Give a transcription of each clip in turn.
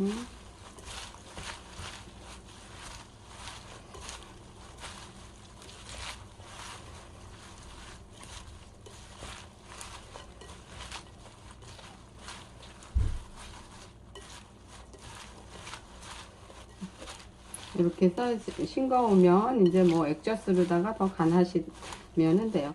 음. 이렇게 해서 싱거우면 이제 뭐 액젓으로다가 더 간하시면 돼요.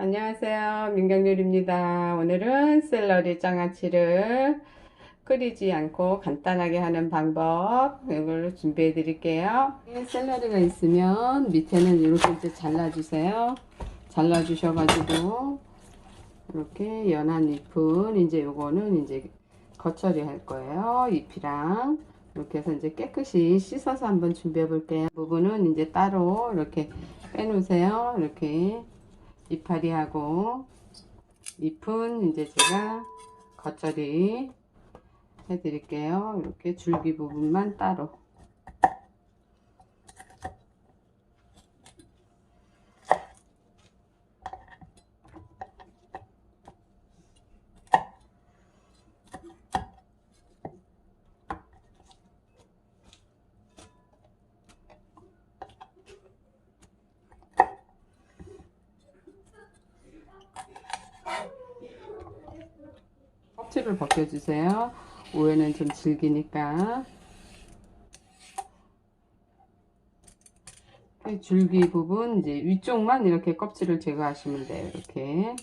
안녕하세요. 민경요리입니다. 오늘은 샐러리 장아찌를 끓이지 않고 간단하게 하는 방법 이걸 준비해 드릴게요. 샐러리가 있으면 밑에는 이렇게 이제 잘라주세요. 잘라 주셔 가지고 이렇게 연한 잎은 이제 요거는 이제 겉처리 할 거예요. 잎이랑 이렇게 해서 이제 깨끗이 씻어서 한번 준비해 볼게요. 부분은 이제 따로 이렇게 빼 놓으세요. 이렇게 이파리 하고 잎은 이제 제가 겉절이 해드릴게요. 이렇게 줄기 부분만 따로. 껍질을 벗겨주세요. 오해는 좀 질기니까. 이 줄기 부분 이제 위쪽만 이렇게 껍질을 제거하시면 돼요. 이렇게.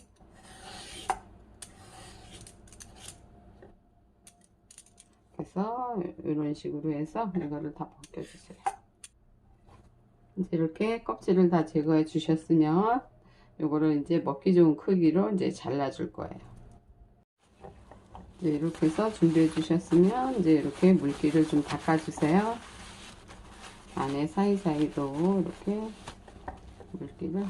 그래서 이런 식으로 해서 이거를 다 벗겨주세요. 이제 이렇게 껍질을 다 제거해 주셨으면 요거를 이제 먹기 좋은 크기로 이제 잘라줄 거예요. 이제 이렇게 해서 준비해 주셨으면 이제 이렇게 물기를 좀 닦아주세요. 안에 사이사이도 이렇게 물기를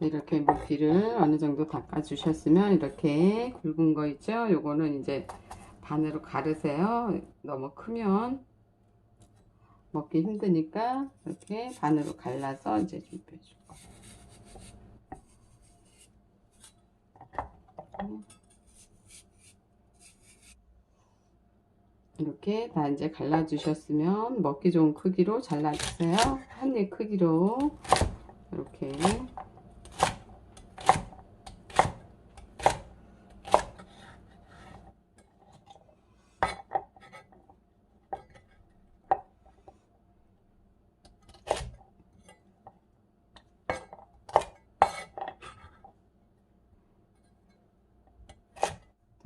이렇게 물기를 어느 정도 닦아 주셨으면 이렇게 굵은 거 있죠? 요거는 이제 반으로 가르세요. 너무 크면 먹기 힘드니까 이렇게 반으로 갈라서 이제 준비해 줄 거예요. 이렇게 다 이제 갈라 주셨으면 먹기 좋은 크기로 잘라 주세요. 한 입 크기로 이렇게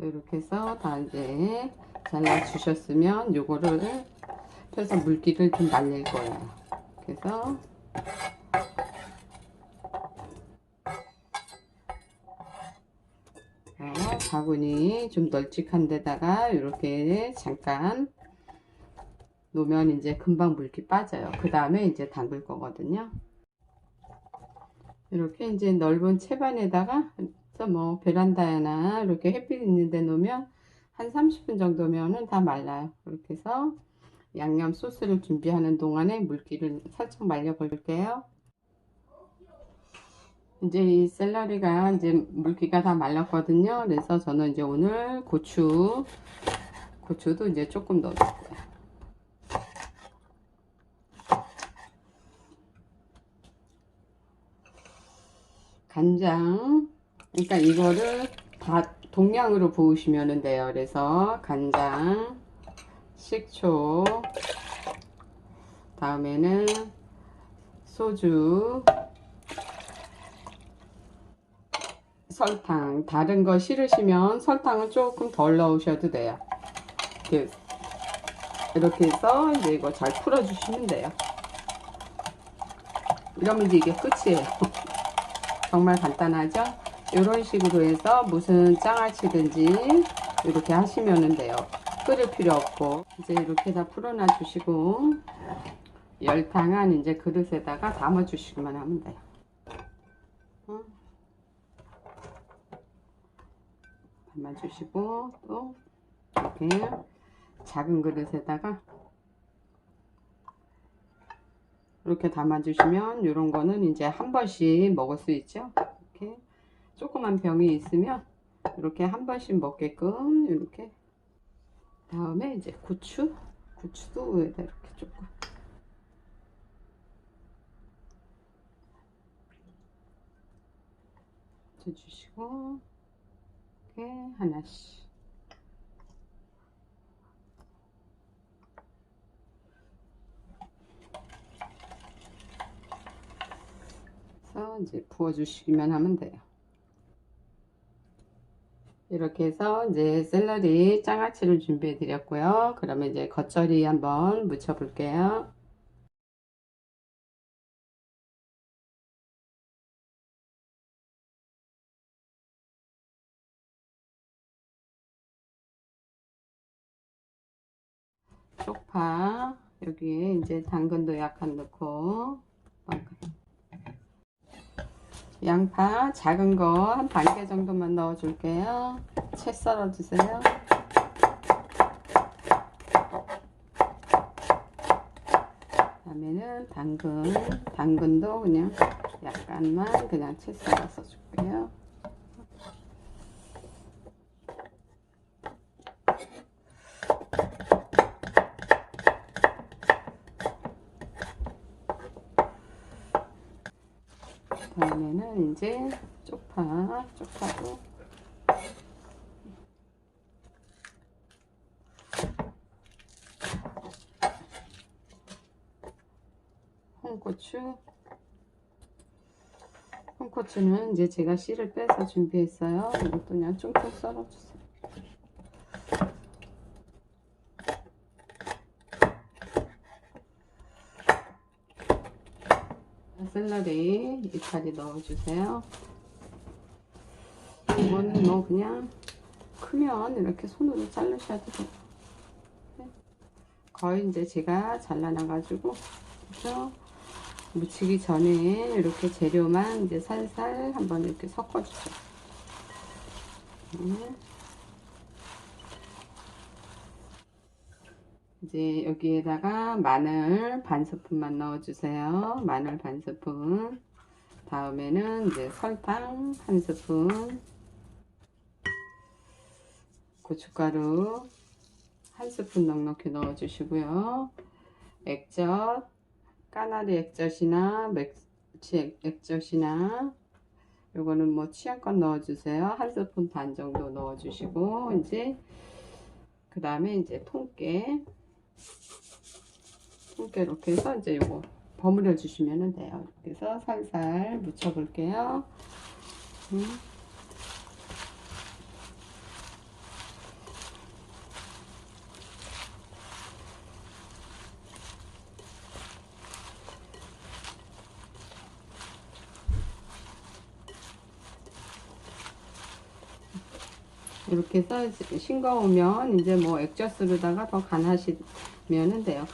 이렇게 해서 다 이제 잘라 주셨으면 요거를 펴서 물기를 좀 날릴 거예요. 그래서 자, 바구니 좀 널찍한 데다가 이렇게 잠깐 놓으면 이제 금방 물기 빠져요. 그 다음에 이제 담글 거거든요. 이렇게 이제 넓은 채반에다가 그래서 뭐 베란다나 이렇게 햇빛 있는 데 놓으면 한 30분 정도면은 다 말라요. 이렇게 해서 양념 소스를 준비하는 동안에 물기를 살짝 말려 볼게요. 이제 이 샐러리가 이제 물기가 다 말랐거든요. 그래서 저는 이제 오늘 고추 고추도 이제 조금 넣어줄 거예요. 간장 그러니까 이거를 다 동량으로 부으시면 돼요. 그래서 간장, 식초, 다음에는 소주, 설탕. 다른 거 싫으시면 설탕은 조금 덜 넣으셔도 돼요. 이렇게, 이렇게 해서 이제 이거 잘 풀어주시면 돼요. 이러면 이제 이게 끝이에요. 정말 간단하죠? 이런 식으로 해서 무슨 장아찌든지 이렇게 하시면 돼요. 끓일 필요 없고 이제 이렇게 다 풀어놔 주시고 열탕한 이제 그릇에다가 담아 주시기만 하면 돼요. 어? 담아 주시고 또 이렇게 작은 그릇에다가 이렇게 담아 주시면 이런 거는 이제 한 번씩 먹을 수 있죠. 이렇게 조그만 병이 있으면 이렇게 한 번씩 먹게끔 이렇게. 다음에 이제 고추 고추도 위에다 이렇게 조금. 주시고 이렇게 하나씩. 그래서 이제 부어 주시기만 하면 돼요. 이렇게 해서 이제 샐러리 장아찌를 준비해 드렸고요. 그러면 이제 겉절이 한번 묻혀 볼게요. 쪽파 여기에 이제 당근도 약간 넣고 양파 작은 거 한 반 개 정도만 넣어 줄게요. 채 썰어 주세요. 다음에는 당근 당근도 그냥 약간만 그냥 채 썰어서 줄게요 다음에는 이제 쪽파, 쪽파도 홍고추 홍고추는 이제 제가 씨를 빼서 준비했어요. 이것도 그냥 쫑쫑 썰어주세요. 샐러리 이파리 넣어주세요. 이거는 뭐 그냥 크면 이렇게 손으로 자르셔도 돼요. 네. 거의 이제 제가 잘라놔가지고 그래서 무치기 전에 이렇게 재료만 이제 살살 한번 이렇게 섞어주세요. 네. 이제 여기에다가 마늘 반 스푼만 넣어주세요. 마늘 반 스푼. 다음에는 이제 설탕 한 스푼. 고춧가루 한 스푼 넉넉히 넣어주시고요. 액젓, 까나리 액젓이나 맥치 액젓이나 요거는 뭐 취향껏 넣어주세요. 한 스푼 반 정도 넣어주시고 이제 그 다음에 이제 통깨 이렇게 이렇게 해서 이제 요거 버무려 주시면 돼요. 이렇게 해서 살살 묻혀 볼게요. 음. 이렇게 해서 싱거우면 이제 뭐 액젓으로다가 더 간하시 면 돼요.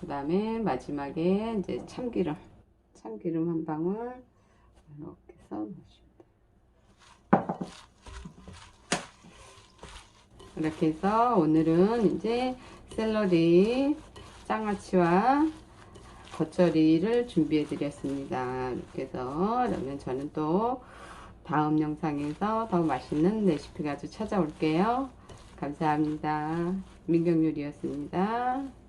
그 다음에 마지막에 이제 참기름 참기름 한 방울 이렇게 해서 넣으시면. 이렇게 해서 오늘은 이제 샐러리 장아찌와 겉절이를 준비해 드렸습니다. 이렇게 해서 그러면 저는 또 다음 영상에서 더 맛있는 레시피 가지고 찾아올게요. 감사합니다. 민경요리였습니다.